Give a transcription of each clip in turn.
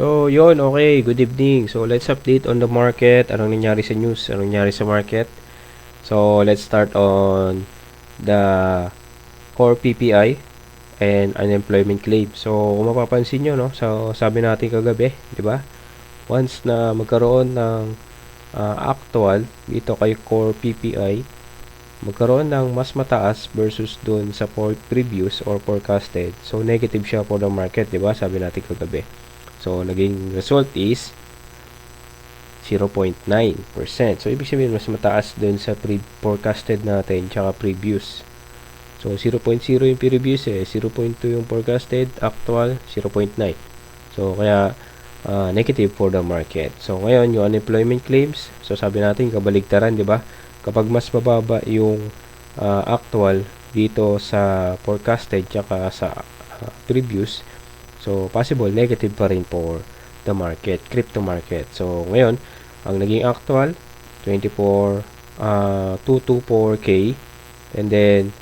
So, yon okay. Good evening. So, let's update on the market. Anong nangyari sa news? Anong nangyari sa market? So, let's start on the core PPI and unemployment claim. So, kung mapapansin nyo, no? So, sabi natin kagabi, di ba? Once na magkaroon ng uh, actual dito kay core PPI, magkaroon ng mas mataas versus dun sa previous or forecasted. So, negative siya for the market, di ba? Sabi natin kagabi. So, naging result is 0.9%. So, ibig sabihin, mas mataas dun sa pre-forecasted natin, tsaka previous. So, 0.0 yung previous eh, 0.2 yung forecasted, actual, 0.9. So, kaya, uh, negative for the market. So, ngayon, yung unemployment claims, so sabi natin, kabaligtaran, di ba? Kapag mas mababa yung uh, actual dito sa forecasted, tsaka sa uh, previous, So, possible negative pa rin for the market, crypto market. So, ngayon, ang naging actual, 24, uh, 224K. And then,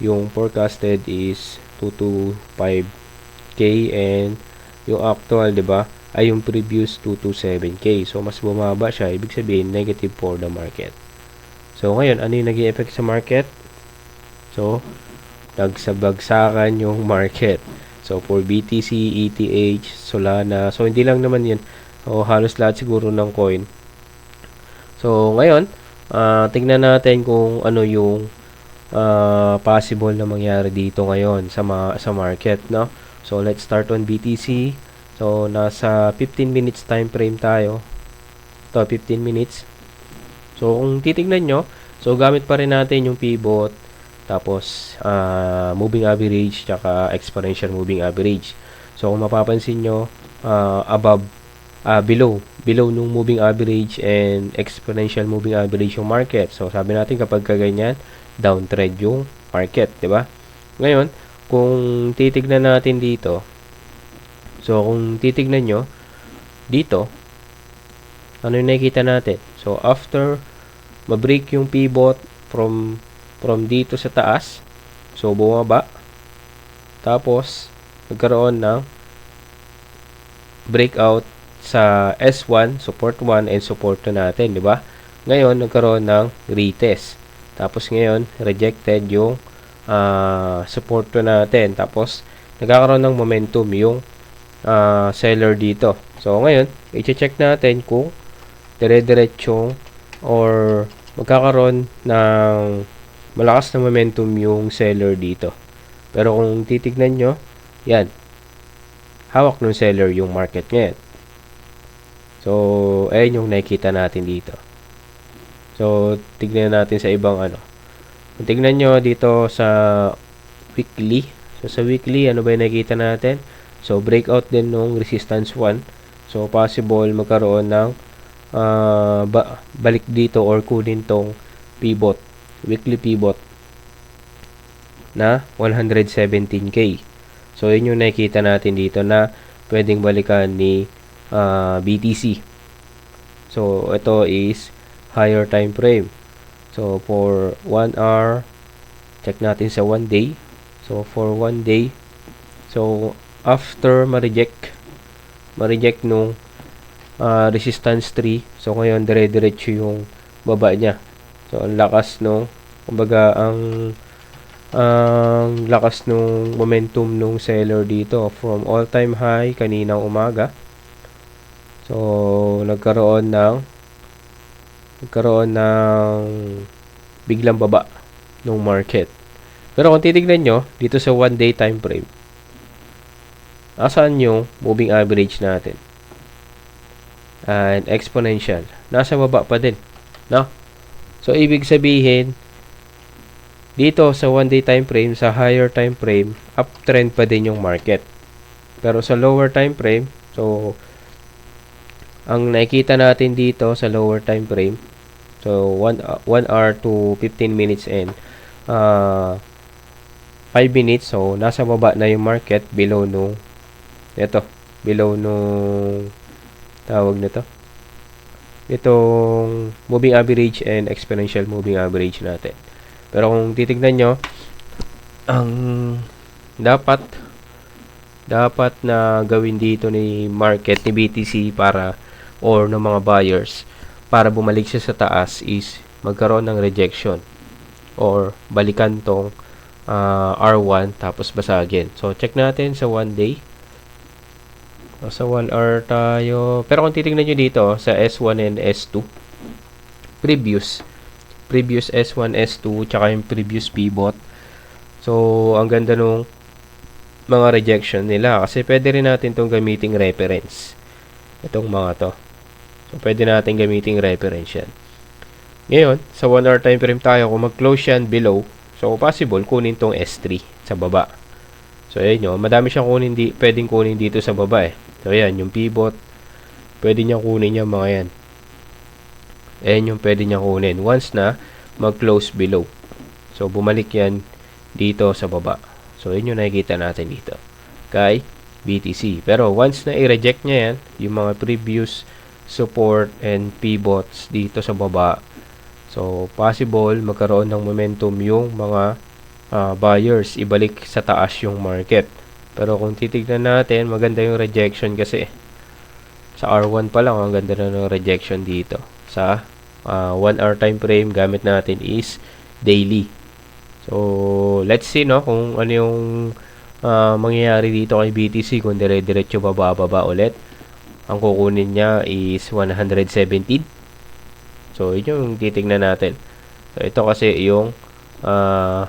yung forecasted is 225K. And yung actual, di ba, ay yung previous 227K. So, mas bumaba siya. Ibig sabihin, negative for the market. So, ngayon, ano yung naging effect sa market? So, nagsabagsakan yung market. So, for BTC, ETH, Solana. So, hindi lang naman yan. O, halos lahat siguro ng coin. So, ngayon, uh, tingnan natin kung ano yung uh, possible na mangyari dito ngayon sa, ma sa market, no? So, let's start on BTC. So, nasa 15 minutes time frame tayo. Ito, 15 minutes. So, kung titignan nyo, so, gamit pa rin natin yung pivot, tapos, uh, moving average, tsaka exponential moving average. So, kung mapapansin nyo, uh, above, uh, below, below nung moving average and exponential moving average yung market. So, sabi natin kapag kaganyan, downtrend yung market, di ba? Ngayon, kung titignan natin dito, so, kung titignan nyo, dito, ano yung nakikita natin? So, after ma-break yung pivot from from dito sa taas. So, bumaba. Tapos, nagkaroon ng breakout sa S1, support 1, and support 2 natin, di ba? Ngayon, nagkaroon ng retest. Tapos ngayon, rejected yung uh, support 2 natin. Tapos, nagkakaroon ng momentum yung uh, seller dito. So, ngayon, i-check natin kung dire-diretsong or magkakaroon ng malakas na momentum yung seller dito. Pero kung titignan nyo, yan, hawak ng seller yung market ngayon. So, ayun yung nakikita natin dito. So, tignan natin sa ibang ano. Kung tignan nyo dito sa weekly. So, sa weekly, ano ba yung nakikita natin? So, breakout din nung resistance 1. So, possible magkaroon ng uh, ba balik dito or kunin tong pivot weekly pivot na 117k. So, yun yung nakikita natin dito na pwedeng balikan ni uh, BTC. So, ito is higher time frame. So, for 1 hour, check natin sa 1 day. So, for 1 day, so, after ma-reject, ma-reject nung uh, resistance 3, so, ngayon, dire-diretso yung baba niya. So, ang lakas no, kumbaga ang ang lakas nung momentum nung seller dito from all-time high kaninang umaga. So, nagkaroon ng nagkaroon ng biglang baba ng market. Pero kung titignan nyo, dito sa 1 day time frame, asan yung moving average natin? And exponential. Nasa baba pa din. No? So, ibig sabihin, dito sa 1 day time frame, sa higher time frame, uptrend pa din yung market. Pero sa lower time frame, so, ang nakikita natin dito sa lower time frame, so 1, uh, 1 hour to 15 minutes and uh, 5 minutes, so nasa baba na yung market below nung, ito, below nung, tawag nito, itong moving average and exponential moving average natin. Pero kung titignan nyo, ang dapat dapat na gawin dito ni market ni BTC para or ng mga buyers para bumalik siya sa taas is magkaroon ng rejection or balikan tong uh, R1 tapos basagin. So check natin sa 1 day. So, sa 1 hour tayo. Pero kung titingnan nyo dito sa S1 and S2 previous previous S1, S2 tsaka yung previous pivot. So ang ganda nung mga rejection nila kasi pwede rin natin itong gamiting reference. Itong mga to. So pwede natin gamiting reference yan. Ngayon, sa 1 hour time frame tayo, kung mag-close yan below, so possible kunin tong S3 sa baba. So ayun nyo, madami siyang kunin di, pwedeng kunin dito sa baba eh. So ayan, yung pivot, pwede niya kunin yung mga yan. Ayan yung pwede niya kunin once na mag-close below. So bumalik yan dito sa baba. So yun yung nakikita natin dito kay BTC. Pero once na i-reject niya yan, yung mga previous support and pivots dito sa baba, So, possible magkaroon ng momentum yung mga uh, buyers, ibalik sa taas yung market. Pero kung titignan natin, maganda yung rejection kasi. Sa R1 pa lang, ang ganda na ng rejection dito. Sa 1 uh, hour time frame, gamit natin is daily. So, let's see no kung ano yung uh, mangyayari dito kay BTC kung dire-diretso bababa ulit. Ang kukunin niya is 117 So, yun yung titignan natin. So, ito kasi yung uh,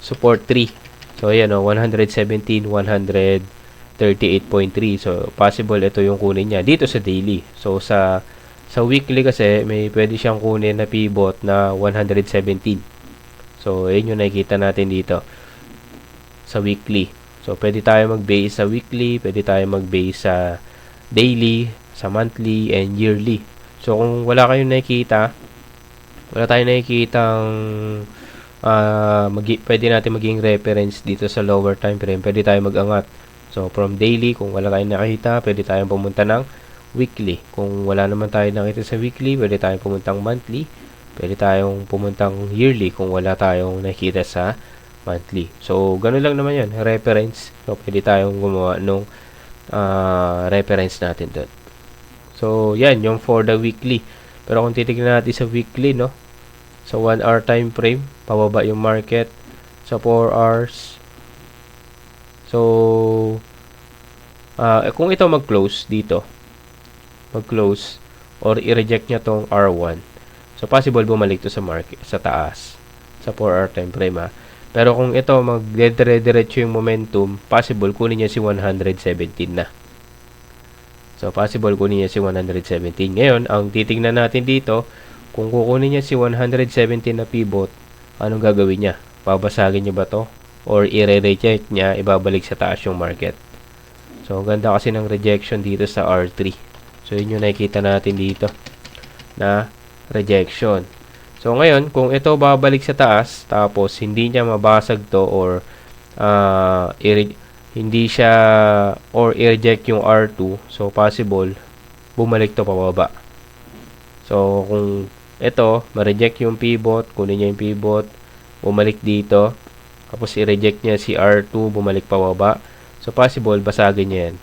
support 3. So, ayan o, 117, 138.3. So, possible ito yung kunin niya dito sa daily. So, sa sa weekly kasi, may pwede siyang kunin na pivot na 117. So, yun yung nakikita natin dito sa weekly. So, pwede tayo mag-base sa weekly, pwede tayo mag-base sa daily, sa monthly, and yearly. So, kung wala kayong nakikita, wala tayong nakikitang uh, magi pwede natin maging reference dito sa lower time frame. Pwede tayo mag-angat. So, from daily, kung wala tayong nakita, pwede tayong pumunta ng weekly. Kung wala naman tayo nakita sa weekly, pwede tayong pumuntang monthly. Pwede tayong pumuntang yearly kung wala tayong nakita sa monthly. So, ganun lang naman yan. Reference. So, pwede tayong gumawa nung uh, reference natin doon. So, yan, yung for the weekly. Pero kung titignan natin sa weekly, no? Sa 1 hour time frame, pababa yung market. Sa 4 hours. So, uh, kung ito mag-close dito, mag-close, or i-reject niya tong R1, so possible bumalik to sa market, sa taas. Sa 4 hour time frame, ha? Pero kung ito, mag-dire-diretso yung momentum, possible kunin niya si 117 na. So, possible kunin niya si 117. Ngayon, ang titingnan natin dito, kung kukunin niya si 117 na pivot, anong gagawin niya? Babasagin niya ba to? Or i-reject niya, ibabalik sa taas yung market? So, ang ganda kasi ng rejection dito sa R3. So, yun yung nakikita natin dito na rejection. So, ngayon, kung ito babalik sa taas, tapos hindi niya mabasag to or uh, hindi siya or i-reject yung R2 so possible bumalik to pababa so kung ito ma-reject yung pivot kunin niya yung pivot bumalik dito. Tapos i-reject niya si R2 bumalik pababa. So possible basagin niya yan.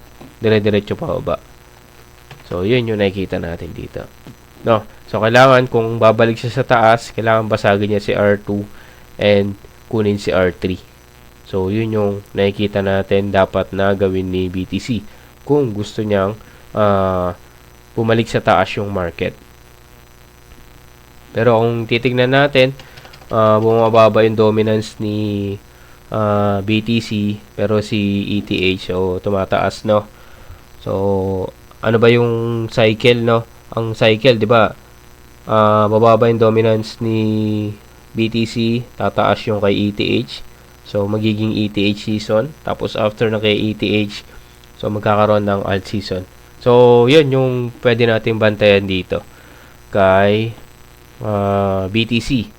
Dire-diretso pababa. So yun yung nakikita natin dito. No? So kailangan kung babalik siya sa taas kailangan basagin niya si R2 and kunin si R3 So, yun yung nakikita natin dapat na gawin ni BTC kung gusto niyang uh, bumalik sa taas yung market. Pero kung titignan natin, uh, bumababa yung dominance ni uh, BTC pero si ETH so tumataas no. So ano ba yung cycle no? Ang cycle 'di ba? Uh, bababa yung dominance ni BTC, tataas yung kay ETH. So, magiging ETH season. Tapos, after na kay ETH, so, magkakaroon ng alt season. So, yun yung pwede nating bantayan dito kay uh, BTC.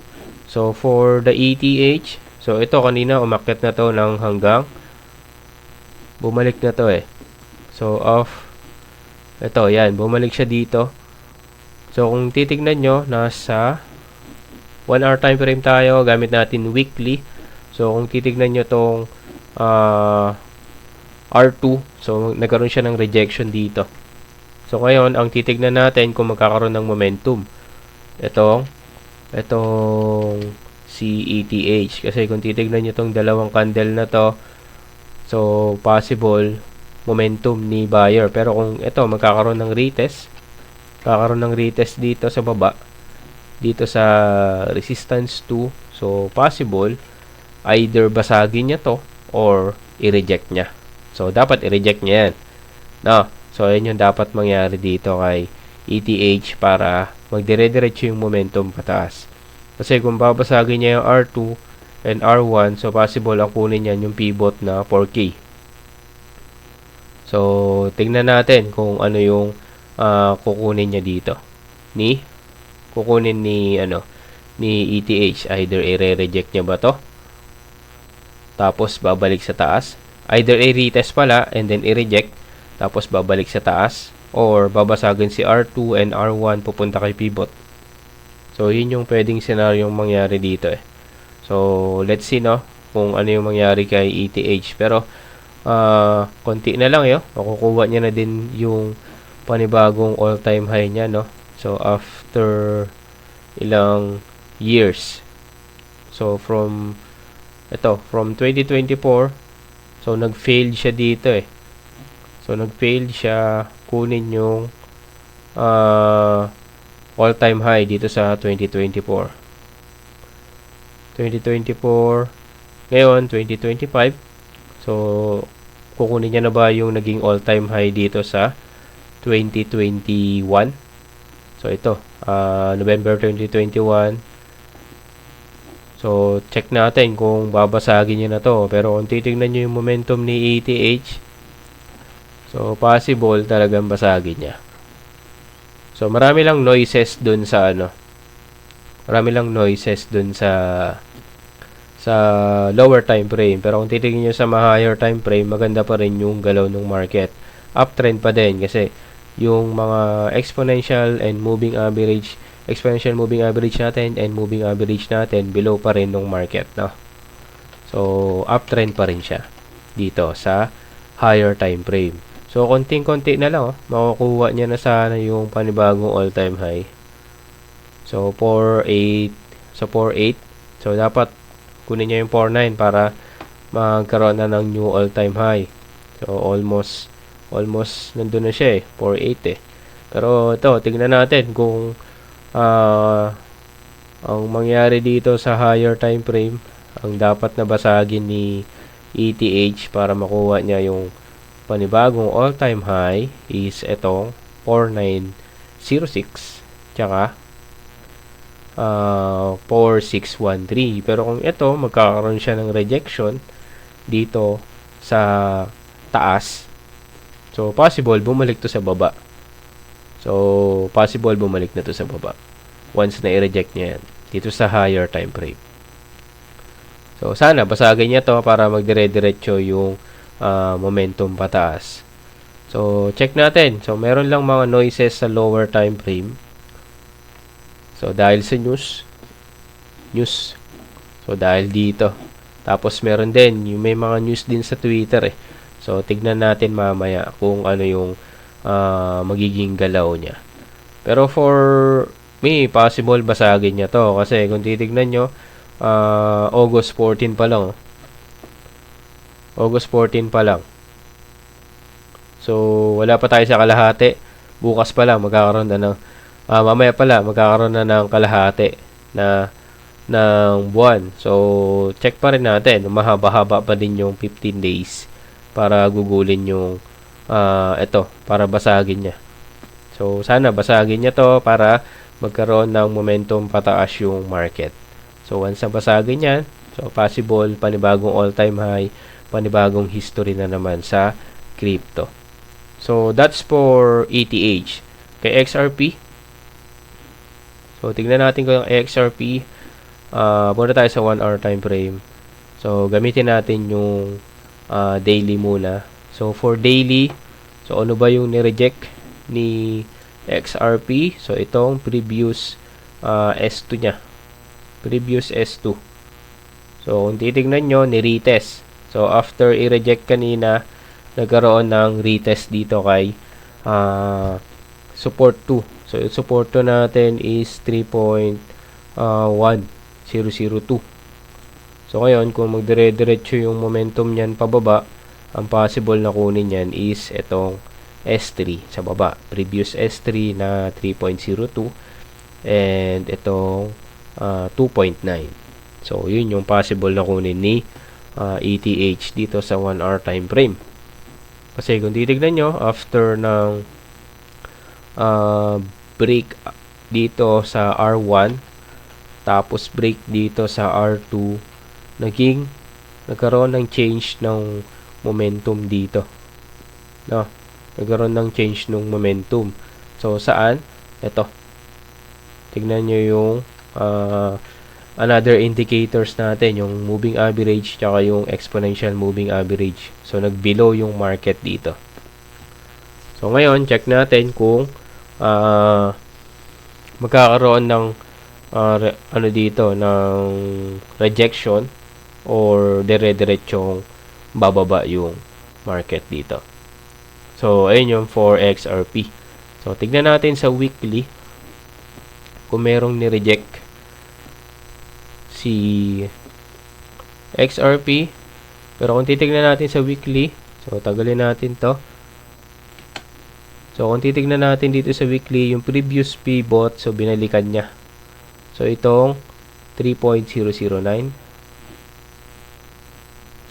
So, for the ETH, so, ito kanina, umakyat na to ng hanggang bumalik na to eh. So, off. Ito, yan. Bumalik siya dito. So, kung titignan nyo, nasa 1 hour time frame tayo. Gamit natin weekly. So, kung titignan nyo tong uh, R2. So, nagkaroon siya ng rejection dito. So, ngayon, ang titignan natin kung magkakaroon ng momentum. Itong, itong CETH. Kasi kung titignan nyo itong dalawang candle na to, so, possible momentum ni buyer. Pero kung ito, magkakaroon ng retest, kakaroon ng retest dito sa baba, dito sa resistance 2, so, possible, either basagin niya to, or i-reject niya. So, dapat i-reject niya yan. No? So, yan yung dapat mangyari dito kay ETH para magdire-diretso yung momentum pataas. Kasi kung babasagin niya yung R2 and R1, so possible ang kunin niyan yung pivot na 4K. So, tingnan natin kung ano yung uh, kukunin niya dito. Ni kukunin ni ano ni ETH either i-reject niya ba to tapos babalik sa taas either i-retest pala and then i-reject tapos babalik sa taas or babasagin si R2 and R1 pupunta kay pivot so yun yung pwedeng scenario mangyari dito eh. So let's see no kung ano yung mangyari kay ETH pero uh, konti na lang yo. Makukuha niya na din yung panibagong all time high niya no. So after ilang years. So from ito from 2024 So, nag-failed siya dito eh. So, nag-failed siya kunin yung uh, all-time high dito sa 2024. 2024, ngayon, 2025. So, kukunin niya na ba yung naging all-time high dito sa 2021? So, ito, uh, November 2021, So, check natin kung babasagin niya na to. Pero kung titignan nyo yung momentum ni ETH, so, possible talagang basagin niya. So, marami lang noises dun sa ano. Marami lang noises dun sa sa lower time frame. Pero kung titignan nyo sa higher time frame, maganda pa rin yung galaw ng market. Uptrend pa din kasi yung mga exponential and moving average exponential moving average natin and moving average natin below pa rin ng market no so uptrend pa rin siya dito sa higher time frame so konting-konti na lang oh, makukuha niya na sana yung panibagong all time high. So 4.8 so 4.8 so dapat kunin niya yung 4.9 para magkaroon na ng new all time high. So almost almost nandun na siya eh. 4.8 eh. Pero ito tingnan natin kung uh, ang mangyari dito sa higher time frame ang dapat na basagin ni ETH para makuha niya yung panibagong all-time high is itong 4906 tsaka uh, 4613 pero kung ito magkakaroon siya ng rejection dito sa taas so possible bumalik to sa baba So, possible bumalik na to sa baba. Once na i-reject niya yan. Dito sa higher time frame. So, sana basagin niya to para magdire-diretso yung uh, momentum pataas. So, check natin. So, meron lang mga noises sa lower time frame. So, dahil sa news. News. So, dahil dito. Tapos, meron din. Yung may mga news din sa Twitter eh. So, tignan natin mamaya kung ano yung uh, magiging galaw niya. Pero for me, possible basagin niya to. Kasi kung titignan nyo, uh, August 14 pa lang. August 14 pa lang. So, wala pa tayo sa kalahati. Bukas pa lang, magkakaroon na ng, uh, mamaya pala, magkakaroon na ng kalahati na ng buwan. So, check pa rin natin. Mahaba-haba pa din yung 15 days para gugulin yung uh, ito para basagin niya. So sana basagin niya to para magkaroon ng momentum pataas yung market. So once na basagin niya, so possible panibagong all-time high, panibagong history na naman sa crypto. So that's for ETH. Kay XRP, so tingnan natin kung XRP, uh, muna tayo sa 1 hour time frame. So gamitin natin yung uh, daily muna So, for daily, so ano ba yung ni-reject ni XRP? So, itong previous uh, S2 niya. Previous S2. So, kung titignan nyo, ni-retest. So, after i-reject kanina, nagkaroon ng retest dito kay ah, support 2. So, yung support 2 natin is 3.1002. So, ngayon, kung magdire-diretso yung momentum niyan pababa, ang possible na kunin niyan is itong S3 sa baba. Previous S3 na 3.02 and itong ah, 2.9. So, yun yung possible na kunin ni ah, ETH dito sa 1 hour time frame. Kasi kung titignan nyo, after ng ah, break dito sa R1, tapos break dito sa R2, naging nagkaroon ng change ng momentum dito. No? Nagkaroon ng change ng momentum. So, saan? Ito. Tignan nyo yung ah, another indicators natin, yung moving average tsaka yung exponential moving average. So, nag-below yung market dito. So, ngayon, check natin kung ah, magkakaroon ng ah, re- ano dito, ng rejection or dire-diretsong bababa yung market dito. So, ayun yung for XRP. So, tignan natin sa weekly kung merong ni-reject si XRP. Pero kung titignan natin sa weekly, so tagalin natin to. So, kung titignan natin dito sa weekly, yung previous pivot, so binalikan niya. So, itong 3.009.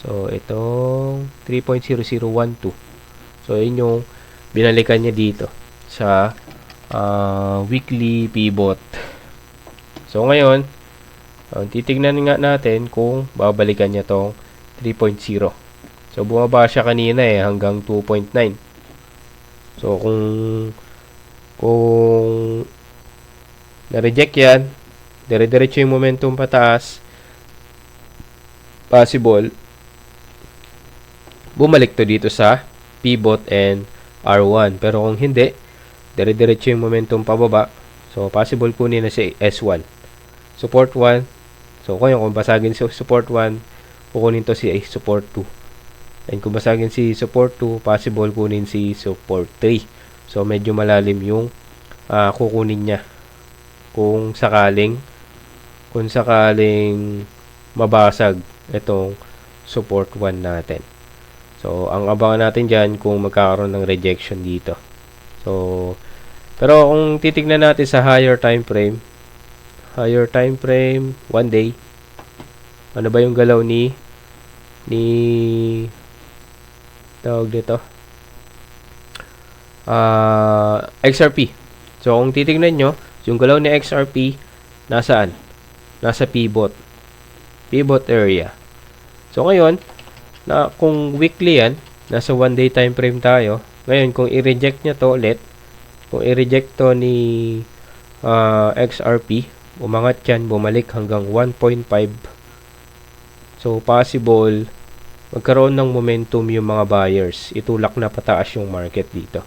So, itong 3.0012. So, yun yung binalikan niya dito sa ah, weekly pivot. So, ngayon, ang titignan nga natin kung babalikan niya tong 3.0. So, bumaba siya kanina eh hanggang 2.9. So, kung kung na-reject yan, dire-diretso yung momentum pataas, possible, bumalik to dito sa pivot and R1. Pero kung hindi, dire-diretso yung momentum pababa, so possible kunin na si S1. Support 1, so kung kung basagin si support 1, kukunin to si support 2. And kung basagin si support 2, possible kunin si support 3. So medyo malalim yung ah, kukunin niya. Kung sakaling kung sakaling mabasag itong support 1 natin. So, ang abangan natin dyan kung magkakaroon ng rejection dito. So, pero kung titignan natin sa higher time frame, higher time frame, one day, ano ba yung galaw ni ni tawag dito ah XRP. So, kung titignan nyo, yung galaw ni XRP, nasaan? Nasa pivot. Pivot area. So, ngayon, na kung weekly yan, nasa one day time frame tayo. Ngayon, kung i-reject niya to ulit, kung i-reject to ni ah, XRP, umangat yan, bumalik hanggang 1.5. So, possible, magkaroon ng momentum yung mga buyers. Itulak na pataas yung market dito.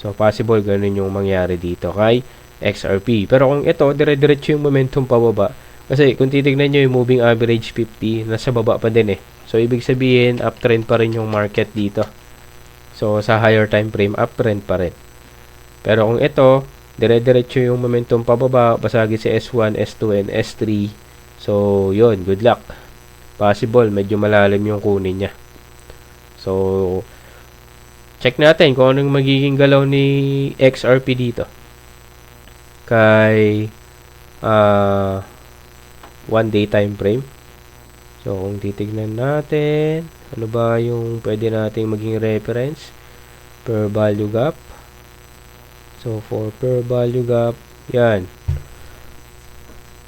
So, possible ganun yung mangyari dito kay XRP. Pero kung ito, dire-diretso yung momentum pababa. Kasi kung titignan nyo yung moving average 50, nasa baba pa din eh. So, ibig sabihin, uptrend pa rin yung market dito. So, sa higher time frame, uptrend pa rin. Pero kung ito, dire-diretso yung momentum pababa, basagi si S1, S2, and S3. So, yun, good luck. Possible, medyo malalim yung kunin niya. So, check natin kung anong magiging galaw ni XRP dito. Kay ah one day time frame. So, kung titignan natin, ano ba yung pwede nating maging reference? Per value gap. So, for per value gap, yan.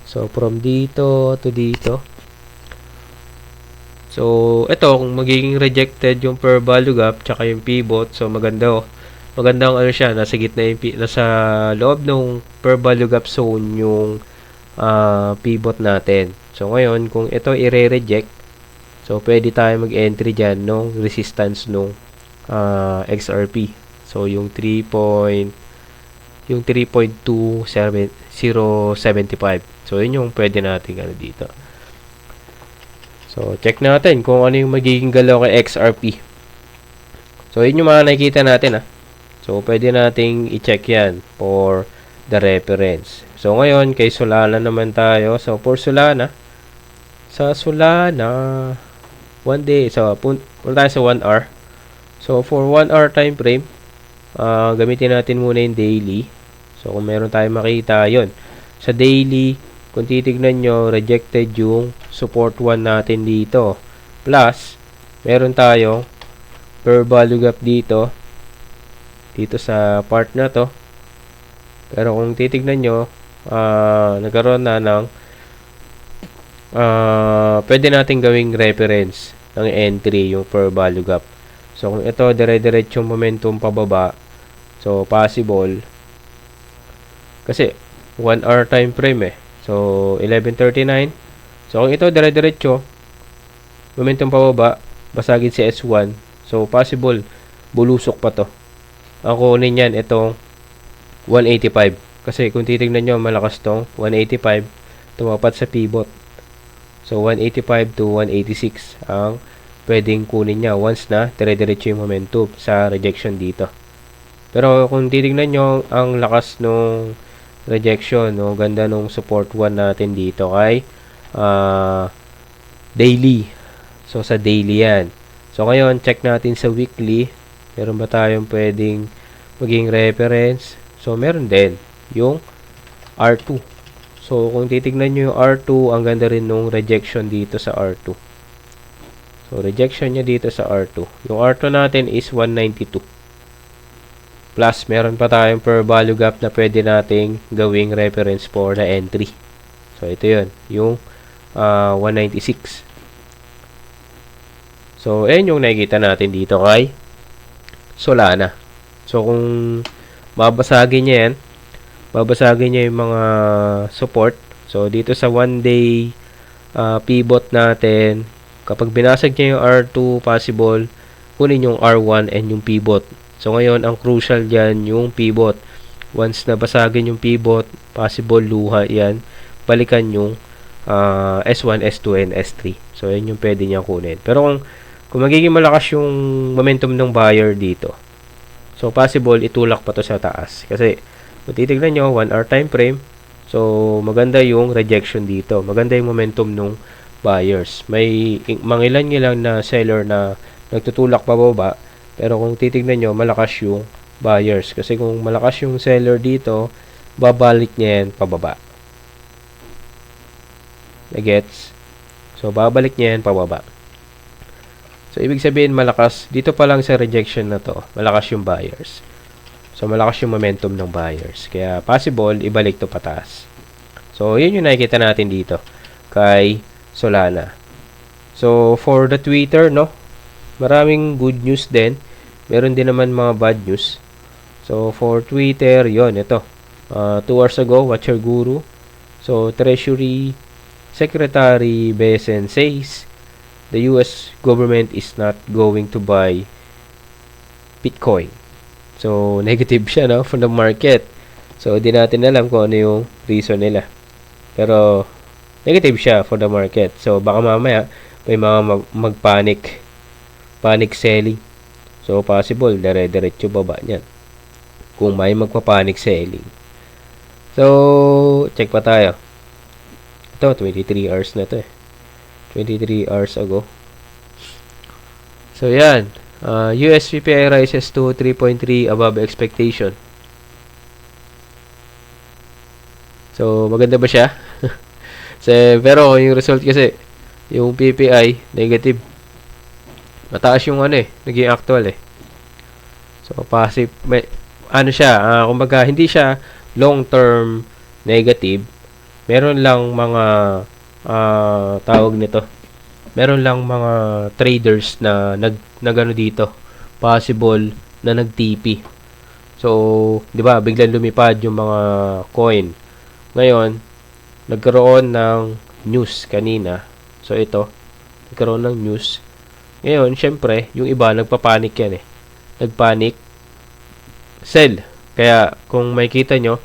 So, from dito to dito. So, ito, kung magiging rejected yung per value gap, tsaka yung pivot, so maganda oh. Magandang ano siya, nasa gitna yung, nasa loob ng per value gap zone yung ah, pivot natin. So, ngayon, kung ito i-reject, so pwede tayo mag-entry dyan nung resistance nung ah, XRP. So, yung 3 point, yung 3.2075. So, yun yung pwede natin ano dito. So, check natin kung ano yung magiging galaw kay XRP. So, yun yung mga nakikita natin, ah. So, pwede nating i-check yan for the reference. So, ngayon, kay Solana naman tayo. So, for Solana, sa Solana, one day, so, pun punta tayo sa 1 hour. So, for 1 hour time frame, ah, gamitin natin muna yung daily. So, kung meron tayong makita, yon Sa daily, kung titignan nyo, rejected yung support 1 natin dito. Plus, meron tayong per value gap dito. Dito sa part na to. Pero kung titignan nyo, ah, nagkaroon na ng ah, pwede natin gawing reference ng entry yung per value gap. So, kung ito, dire-diretso momentum pababa, so, possible, kasi 1 hour time frame eh. So 11:39. So kung ito dire-diretso momentum pababa, basagin si S1. So possible bulusok pa to. Ang kunin niyan itong 185 kasi kung titingnan nyo malakas tong 185 tumapat sa pivot. So 185 to 186 ang pwedeng kunin niya once na dire-diretso yung momentum sa rejection dito. Pero kung titingnan nyo ang lakas nung rejection, no? Ganda nung support 1 natin dito kay uh, daily. So, sa daily yan. So, ngayon, check natin sa weekly. Meron ba tayong pwedeng maging reference? So, meron din. Yung R2. So, kung titignan nyo yung R2, ang ganda rin nung rejection dito sa R2. So, rejection niya dito sa R2. Yung R2 natin is 192. Plus, meron pa tayong per value gap na pwede nating gawing reference for the entry. So, ito yun. Yung uh, 196. So, ayan yung nakikita natin dito kay Solana. So, kung babasagin niya yan, babasagin niya yung mga support. So, dito sa one day uh, pivot natin, kapag binasag niya yung R2 possible, kunin yung R1 and yung pivot. So ngayon, ang crucial dyan yung pivot. Once na basagin yung pivot, possible luha yan, balikan yung uh, S1, S2, and S3. So yan yung pwede niya kunin. Pero kung, kung magiging malakas yung momentum ng buyer dito, so possible itulak pa to sa taas. Kasi kung titignan nyo, 1 hour time frame, so maganda yung rejection dito. Maganda yung momentum ng buyers. May mangilan-ngilang na seller na nagtutulak pababa, pero kung titignan nyo, malakas yung buyers. Kasi kung malakas yung seller dito, babalik niya yan pababa. Nagets? So, babalik niya yan pababa. So, ibig sabihin malakas, dito pa lang sa rejection na to, malakas yung buyers. So, malakas yung momentum ng buyers. Kaya, possible, ibalik to pataas. So, yun yung nakikita natin dito kay Solana. So, for the Twitter, no, maraming good news din meron din naman mga bad news. So, for Twitter, yon ito. Uh, two hours ago, Watcher Guru. So, Treasury Secretary Besen says the US government is not going to buy Bitcoin. So, negative siya, no, from the market. So, di natin alam kung ano yung reason nila. Pero, negative siya for the market. So, baka mamaya, may mga mag- mag-panic. Panic selling. So, possible, dire-diretso baba niyan. Kung may magpapanic selling. So, check pa tayo. Ito, 23 hours na to eh. 23 hours ago. So, yan. Uh, US PPI rises to 3.3 above expectation. So, maganda ba siya? so, pero yung result kasi, yung PPI, negative. Mataas yung ano eh, naging actual eh. So, passive, may, ano siya, uh, kumbaga, hindi siya long-term negative. Meron lang mga, uh, tawag nito, meron lang mga traders na nag, nagano dito, possible na nag-TP. So, 'di ba, biglang lumipad yung mga coin. Ngayon, nagkaroon ng news kanina. So ito, nagkaroon ng news ngayon, syempre, yung iba nagpapanik yan eh. Nagpanic. Sell. Kaya, kung makikita nyo,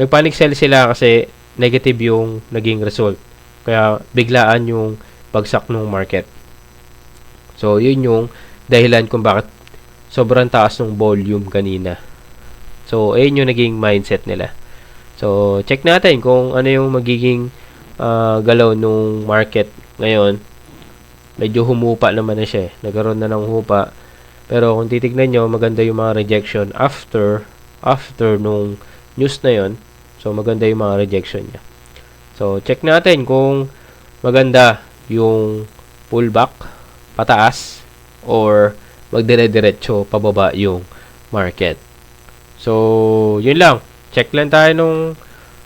nagpanic sell sila kasi negative yung naging result. Kaya, biglaan yung bagsak ng market. So, yun yung dahilan kung bakit sobrang taas ng volume kanina. So, ayun yung naging mindset nila. So, check natin kung ano yung magiging ah, galaw nung market ngayon. Medyo humupa naman na siya eh. Nagkaroon na ng hupa. Pero kung titignan nyo, maganda yung mga rejection after after nung news na yon. So, maganda yung mga rejection niya. So, check natin kung maganda yung pullback pataas or magdire-diretso pababa yung market. So, yun lang. Check lang tayo nung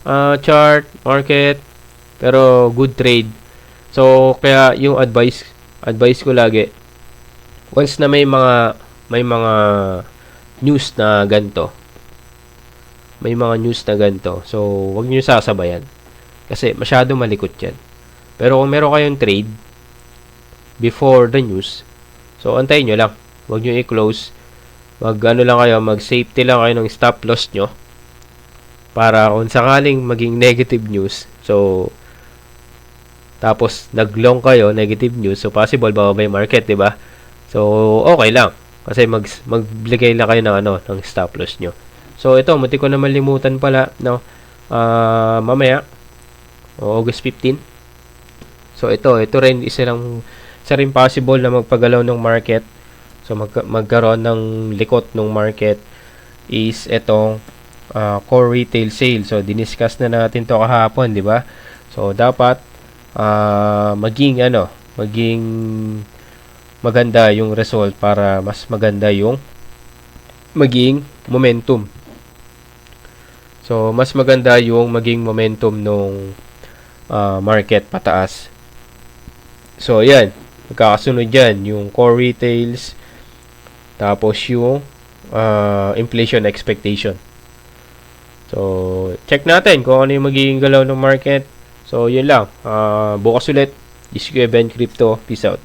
ah, chart, market, pero good trade. So, kaya yung advice, advice ko lagi, once na may mga, may mga news na ganito, may mga news na ganito, so, wag niyo sasabayan. Kasi, masyado malikot yan. Pero kung meron kayong trade, before the news, so, antayin nyo lang. Wag nyo i-close. Mag, ano lang kayo, mag safety lang kayo ng stop loss nyo. Para kung sakaling maging negative news, so, tapos nag-long kayo, negative news, so possible bababa yung market, 'di ba? So, okay lang. Kasi mag magbigay lang kayo ng ano, ng stop loss nyo. So, ito, muti ko na malimutan pala, no? Ah, mamaya, August 15. So, ito, ito rin isa lang isa rin possible na magpagalaw ng market. So, mag magkaroon ng likot ng market is itong ah, core retail sale. So, diniscuss na natin to kahapon, di ba? So, dapat ah, maging ano, maging maganda yung result para mas maganda yung maging momentum. So, mas maganda yung maging momentum nung ah, market pataas. So, yan. Magkakasunod yan. Yung core retails, tapos yung ah, inflation expectation. So, check natin kung ano yung magiging galaw ng market. So, yun lang. Ah, bukas ulit. This is Crypto. Peace out.